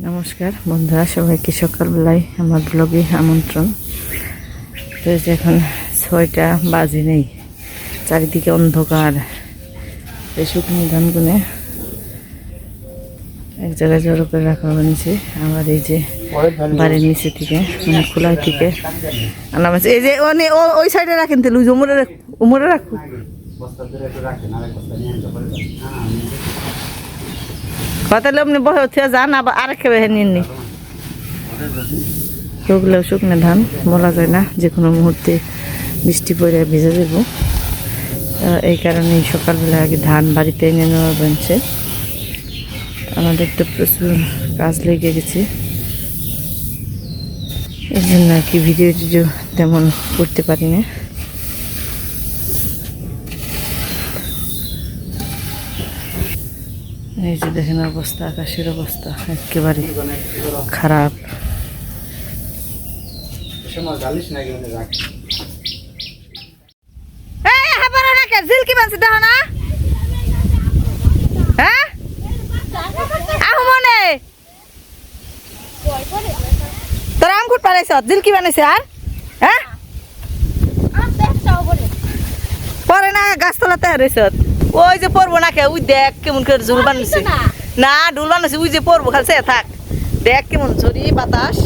নমস্কার বন্ধুরা, সবাইকে সকালবেলায় আমার ব্লগে আমন্ত্রণ। তো এখন ছয়টা বাজে নেই, চারিদিকে অন্ধকার। শুকনো ধানগুনে এক জায়গায় জড়ো করে রাখা হয়েছে, আবার এই যে বাড়ির নিচে থেকে মানে খোলাই থেকে আনা হয়েছে। এই যে ও- ওই সাইডে রাখেন তো লুজ উমরে রাখ- উমরে রাখুন তাহলে আপনি বসে উঠে যান আবার আরেক খেবে নিননি ওগুলো শুকনো ধান, বলা যায় না যে কোনো মুহূর্তে বৃষ্টি পড়ে ভিজে দেব এই কারণে সকালবেলা আগে ধান বাড়িতে এনে নেওয়া বলছে আমাদের তো প্রচুর কাজ লেগে গেছে। এই জন্য আর কি ভিডিও টিডিও তেমন করতে পারি না। এই যে দেখেন অবস্থা আকাশের অবস্থা একেবারে খারাপ। তোর আম খুট জিলকি বানাইছে আর? হ্যাঁ পরে না গাছতলাতে হারাইছ ওই যে পড়ব না কে? ওই দেখ কেমন করে ঝুল বানাইছে। না। ডুল বানাইছে ওই যে পড়ব খালছে থাক। দেখ কেমন ঝরি বাতাস।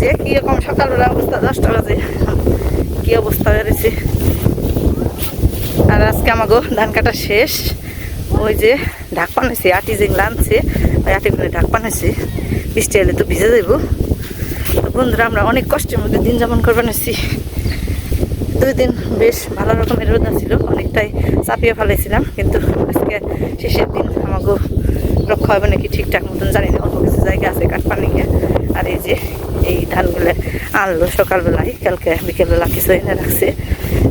যে কি রকম সকালবেলা অবস্থা দশটা বাজে। কি অবস্থা বেড়েছে। আর আজকে আমাগো ধান কাটা শেষ। ওই যে ঢাক পানাইছে আটি যেগুলো লানছে ওই আটিগুলো ঢাক পানাইছে বৃষ্টি এলে তো ভিজে দেবো তো বন্ধুরা আমরা অনেক কষ্টের মধ্যে দিন যাপন করবেন এসেছি দুই দিন বেশ ভালো রকমের রোদা ছিল অনেকটাই চাপিয়ে ফেলেছিলাম, কিন্তু আজকে শেষের দিন আমাকে রক্ষা হবে নাকি ঠিকঠাক মতন জানি না, অল্প কিছু জায়গা আছে কাঠপানিকে আর এই যে এই ধানগুলো আনলো সকালবেলায়, কালকে বিকেলবেলা কিছু এনে রাখছে।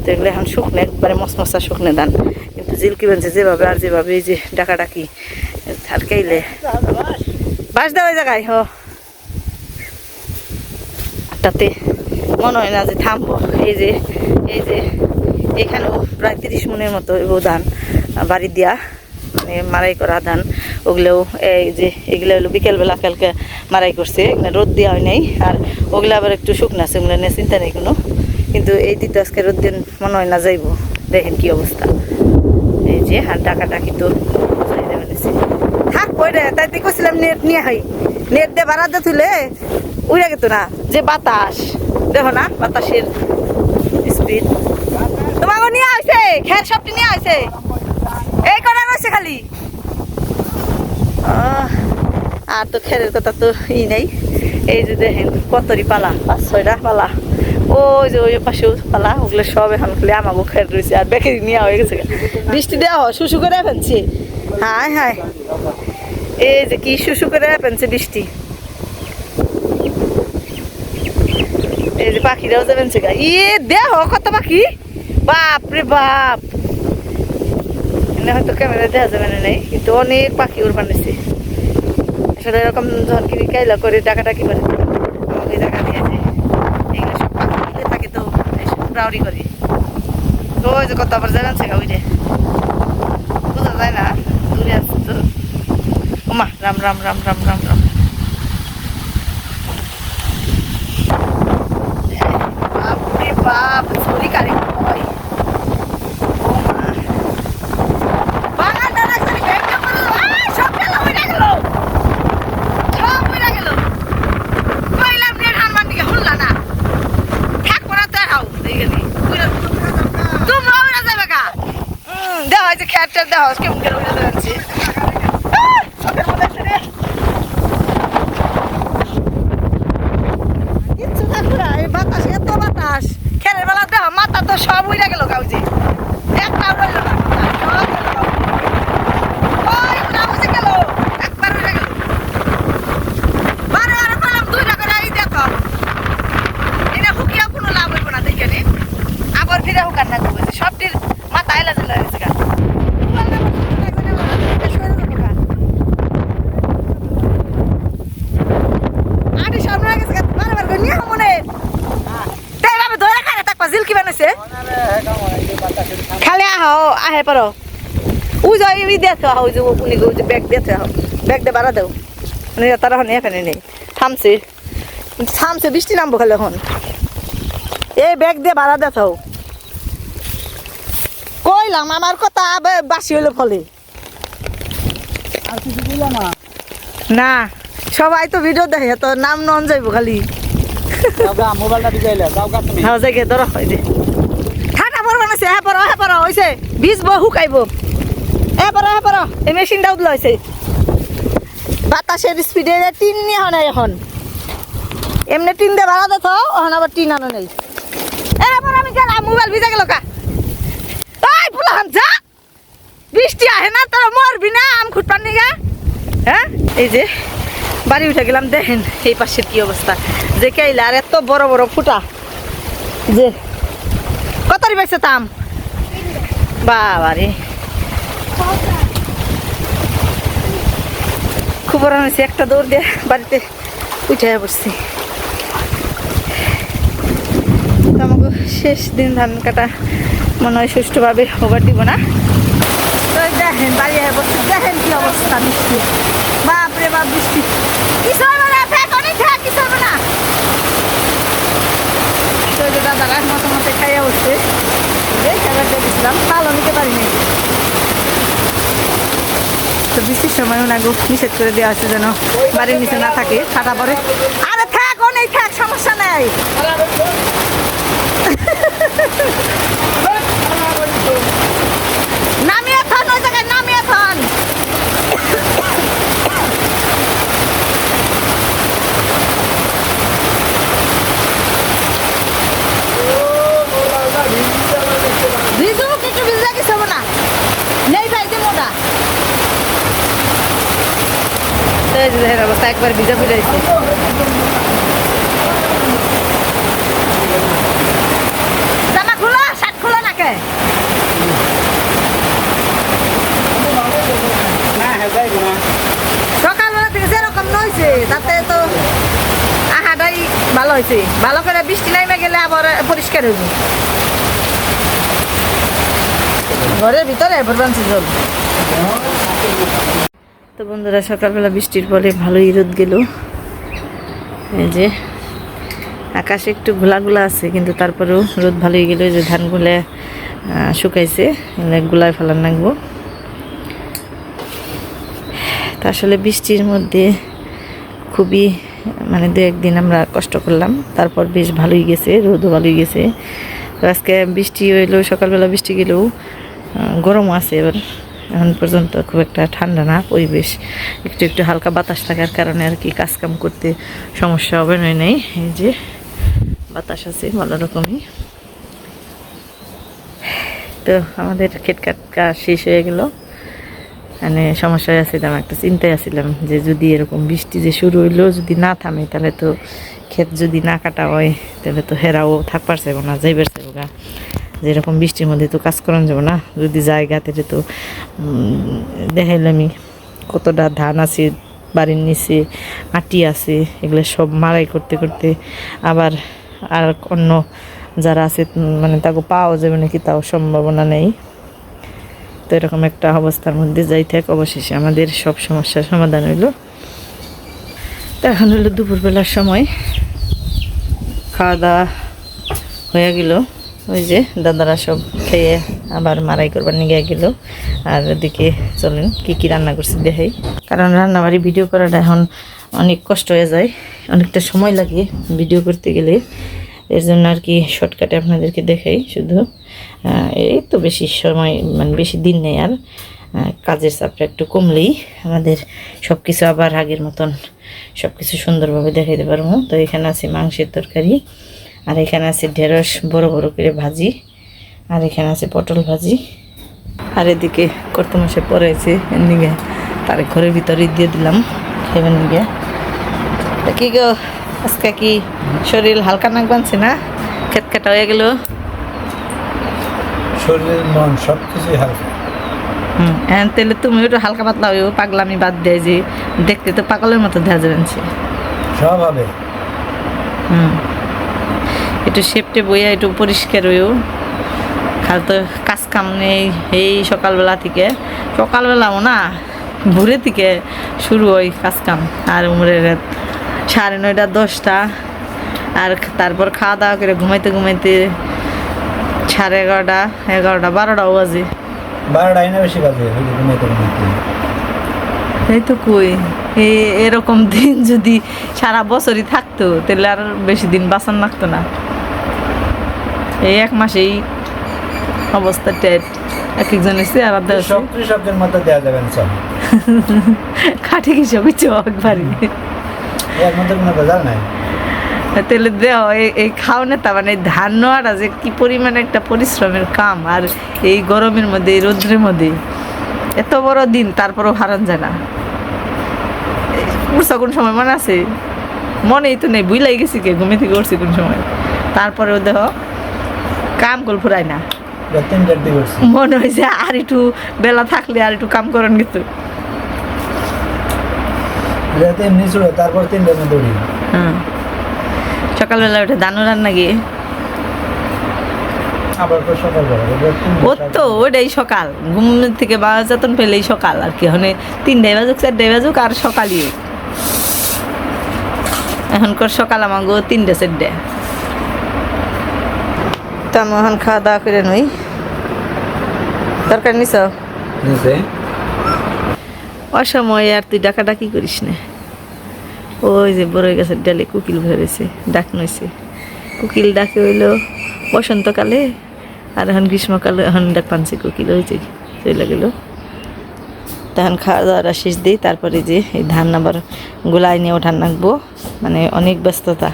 তো এগুলো এখন শুকনো, একবারে মশমশা শুকনো ধান। কিন্তু জিলকি বেঞ্চে যেভাবে আর যেভাবে এই যে ডাকাডাকি হালকাইলে বাস দেওয়া জায়গায়, হ। তাতে মনে হয় না যে থামবো। এই যে এই যে, এখানেও প্রায় তিরিশ মনের মতো এগো ধান বাড়ি দিয়া মানে মারাই করা ধান, ওগুলোও, এই যে, এগুলো হলো বিকেলবেলা কালকে মারাই করছে, এগুলো রোদ দেওয়া হয় নাই, আর ওগুলো আবার একটু শুকনো আছে ওগুলো নিয়ে চিন্তা নেই কোনো। কিন্তু এই দিতে আজকে রোদ দিন, মনে হয় না যাইবো। দেখেন কি অবস্থা। এই যে, আর ডাকা ডাকি তো। থাক ওই রে, তাই করছিলাম নেট নিয়ে হাই নেট দিয়ে বাড়াতে তুলে, উড়ে গেত না, যে বাতাস। দেখো না, বাতাসের স্পিড তোমাকে নিয়ে আসে সবটি নিয়ে আসে এই কটা রয়েছে খালি? আর তো খেরের কথা তো ই নেই। এই যে দেখেন, কতরি পালা, পাঁচ, ছয়টা পালা। ওই যে ওই পাশেও পালা, ওগুলো সব এখন খালি আমাকেও খের রয়েছে, আর বেকারি নেওয়া হয়ে গেছে। বৃষ্টি দেওয়া হয়, শুশু করে ফেলছে। হায়। এই যে কি শুশু করে ফেলছে বৃষ্টি এই যে পাখিরাও যাবেন গা ইয়ে দেহ, কত পাখি? বাপ রে বাপ। এখানে হয়তো ক্যামেরা দেখা যাবে না নেই, কিন্তু অনেক পাখি উড় বানিয়েছে আসলে এরকম যখন কিনি কাইলা করে, ডাকাডাকি করে, আমাকে এগুলো সব পাখি থাকে তো ব্রাউরি করি। তো ওই যে কত আবার যাবেন সেগা ওই বোঝা যায় না, দূরে আছে তো। ওমা, রাম রাম রাম রাম রাম রাম বাপরে বাপ চুরি কারে হয় বাগানটা রাখছে ব্যাগটা করে দাও। আয়, সব গেল, উইড়া গেল। সব উইড়া গেল। কইলাম রে, হারমান দিকে হুল্লা না। থাকব না তো আর হাও, এইখানে। উইড়া- তোমরা উইড়া যাবে গা। হুম, দেও, এই যে খেয়ার টেয়ার দেও, কেমন করে উইড়া যাচ্ছে। আহ, ওকে মনে আছে রে। কিচ্ছু থাকবে না, এই বাতাস, এত বাতাস। খেরের বেলা দেও, মাথা তো সব উইড়া গেল কাউজি একটাও রইল না সব গেল গা। ওই উড়া বুঝে গেল, একবার উড়ে গেল। বারে বারে বললাম, দুইটা করে এই দেখো। এনে হুকিয়া কোনো লাভ হইব না দেখে নে। আবার ফিরে হুকার না করবে সবটির মাথা এলা চলে গেছে গা। আরে সামনে হয়ে গেছে বারবার করে নিয়ে মনে। তাই ভাবে ধরে খানে তাকবা জিলকি বানাইছে? খালি আহ আহে পারো। ওই যে ওই দেখো ওই যে উনি ওই যে ব্যাগ দেখো ব্যাগ দিয়ে বাড়া দাও। মানে তারা এখন এখানে নেই। থামছে। থামছে বৃষ্টি নামবো খালি এখন। এই ব্যাগ দিয়ে ভাড়া দেখাও কইলাম আমার কথা বাসি হইল ফলে। আর কিছু না? না। সবাই তো ভিডিও দেখে তো নাম নন যাইব খালি। হাও যাইগে ধরো হয় দে ঠান্ডা পড়বে না হ্যাঁ পড়ো হ্যাঁ পড়ো হয়েছে ভিজব শুকাইব এ পড়ো হ্যাঁ পড়ো এই মেশিনটা উদলা হয়েছে বাতাসের স্পিডে টিন নিয়ে হয় না এখন। এমনি টিন দিয়ে ভাড়া দেখো এখন আবার টিন আনো নেই। এ পড়ো আমি গেলাম মোবাইল ভিজা গেল কা। এই পুলাহান যা। বৃষ্টি আহে না তোরা মরবি না আম খুঁটপান নিগা হ্যাঁ এই যে। বাড়ি উঠে গেলাম, দেখেন এই পাশের কি অবস্থা। যে কেইলা আর এত বড় বড় ফুটা যে, কত পাইছে তাম? বাবারে। খুব বড় হয়েছে একটা দৌড় দিয়ে বাড়িতে উঠে পড়ছি। আমাকে শেষ দিন ধান কাটা, মনে হয় সুষ্ঠুভাবে ওভার দিব না। তো দেখেন, বাড়ি বসে দেখেন কি অবস্থা বৃষ্টি বাপ বৃষ্টি। কিছু হবে না ফেক অনেক ফেক কিছু হবে না। তো যে দাদারা মতো মতো খাইয়া উঠছে খেলা দেখেছিলাম ভালো নিতে পারিনি। তো বৃষ্টির সময় ওনাকে নিষেধ করে দেওয়া আছে যেন বাড়ির নিচে না থাকে খাটা পরে আরে থাক অনেক থাক সমস্যা নেই নামিয়ে থান ওই জায়গায় নামিয়ে থান ভিজু কিছু ভিজা কিছু হবে না নেই যাইতে মোটা তো এই যে দেখেন অবস্থা একবার ভিজা ফিরাইছে জামা ভালো করে বৃষ্টি নাইমে গেলে আবার পরিষ্কার হইব। ঘরের ভিতরে ভরবানছি জল তো বন্ধুরা সকালবেলা বৃষ্টির পরে ভালোই রোদ গেল। এই যে আকাশে একটু ঘোলা ঘোলা আছে কিন্তু তারপরেও রোদ ভালোই গেল। যে ধানগুলো শুকাইছে গুলায় ফেলার লাগবো তা আসলে বৃষ্টির মধ্যে খুবই মানে দু একদিন আমরা কষ্ট করলাম। তারপর বেশ ভালোই গেছে রোদও ভালোই গেছে। আজকে বৃষ্টি হইলেও সকালবেলা বৃষ্টি গেলেও আহ, গরমও আছে এবার। এখন পর্যন্ত খুব একটা ঠান্ডা না, পরিবেশ একটু একটু হালকা বাতাস থাকার কারণে আর কি কাজকাম করতে সমস্যা হবে, নয় নেই, এই যে বাতাস আছে ভালো রকমই। তো আমাদের ক্ষেত কাট কাজ শেষ হয়ে গেল। মানে সমস্যায় আছিলাম, একটা চিন্তায় আছিলাম যে যদি এরকম বৃষ্টি যে শুরু হইলেও যদি না থামে, তাহলে তো ক্ষেত যদি না কাটা হয়, তাহলে তো হেরাও থাকবার চাইব না যাইবার চাইব গা। যেরকম বৃষ্টির মধ্যে তো কাজ করানো যাব না, যদি জায়গা তাহলে তো দেখাইলামই কতটা ধান আছে, বাড়ির নিচে আটি আছে, এগুলো সব মারাই করতে করতে আবার আর অন্য যারা আছে মানে তাকে পাওয়া যাবে নাকি তাও সম্ভাবনা নেই। তো এরকম একটা অবস্থার মধ্যে যাই থাক, অবশেষে আমাদের সব সমস্যার সমাধান হইল। তো এখন হলো দুপুরবেলার সময়। খাওয়া দাওয়া হয়ে গেল। ওই যে দাদারা সব খেয়ে আবার মারাই করবার নিয়ে গেল। আর ওদিকে চলেন, কি কি রান্না করছি দেখাই। কারণ রান্নাবাড়ি ভিডিও করাটা এখন অনেক কষ্ট হয়ে যায়, অনেকটা সময় লাগে ভিডিও করতে গেলে। এর জন্য আর কি শর্টকাটে আপনাদেরকে দেখাই শুধু। এই তো বেশি সময় মানে বেশি দিন নেই আর। কাজের চাপটা একটু কমলেই আমাদের সব কিছু আবার আগের মতন সব কিছু সুন্দরভাবে দেখাইতে পারব। তো এখানে আছে মাংসের তরকারি আর এখানে আছে ঢেঁড়স বড় বড় করে ভাজি। আর এখানে আছে পটল ভাজি। আর এদিকে কর্ত মাসে পড়াইছে এদিকে তার ঘরের ভিতরে দিয়ে দিলাম খেবেন গিয়ে তা কি গো আজকে কি শরীর হালকা নাক বানছে না? খেত কাটা হয়ে গেল? শরীর মন সব কিছুই হালকা। হুম এখন তাহলে তুমি একটু হালকা পাতলা হইও পাগলামি বাদ দেয় যে দেখতে তো পাগলের মতো দেখা যাবেন সব হবে। হুম। একটু সেপটে বইয়া একটু পরিষ্কার হইও। খাল তো কাজ কাম নেই এই সকালবেলা থেকে। সকালবেলাও না ভোরে থেকে শুরু হয় কাজ কাম। আর উমরে রাত সাড়ে নয়টা দশটা। আর তারপর খাওয়া দাওয়া করে ঘুমাইতে ঘুমাইতে সাড়ে এগারোটা এগারোটা বারোটাও বাজে। বারোটা আইনা বেশি বাজে এই তো কই এই এরকম দিন যদি সারা বছরই থাকতো তাহলে আর বেশি দিন বাঁচান লাগতো না। এই এক মাসেই অবস্থা টেট এক দেওয়া সব কৃষকদের মধ্যে দেওয়া যাবে না সব খাটে কি সবই এর মধ্যে কোনো নাই। তাহলে দেহ এই- এই খাওয়ানো তা মানে ধান নেওয়াটা যে কি পরিমাণে একটা পরিশ্রমের কাম আর এই গরমের মধ্যে এই রৌদ্রের মধ্যে। এত বড় দিন তারপরও হারান যায় না। উঠছা কোন সময় মনে আছে? মনেই তো নেই বুঝলাই গেছি কে ঘুমে থেকে উঠছি কোন সময়। তারপরেও দেহ কাম কল ফুরায় না। মনে হয়েছে আর একটু বেলা থাকলে আর একটু কাম করেন কিন্তু। তারপর তিনটার মধ্যে হ্যাঁ। সকালবেলা উঠে দানু রান্না গিয়ে তো ওটাই সকাল। ঘুম থেকে বাজা যতন পেলেই সকাল আর কি। মানে তিনটাই বাজুক চারটাই বাজুক আর সকালই। এখনকার সকাল আমাগো তিনটে চারটে তো আমি এখন খাওয়া দাওয়া করে নই। দরকার নিছ? অসময় আর তুই ডাকাডাকি করিস না। ওই যে বড়ই গাছের ডালে কুকিল ভরেছে ডাক নইছে। কুকিল ডাকে হইল বসন্তকালে আর এখন গ্রীষ্মকালে এখন ডাক পানছে কুকিল হয়েছে চলে গেল। তখন খাওয়া দাওয়াটা শেষ দিই তারপরে যে এই ধান আবার গোলায় নিয়ে ওঠান রাখব মানে অনেক ব্যস্ততা।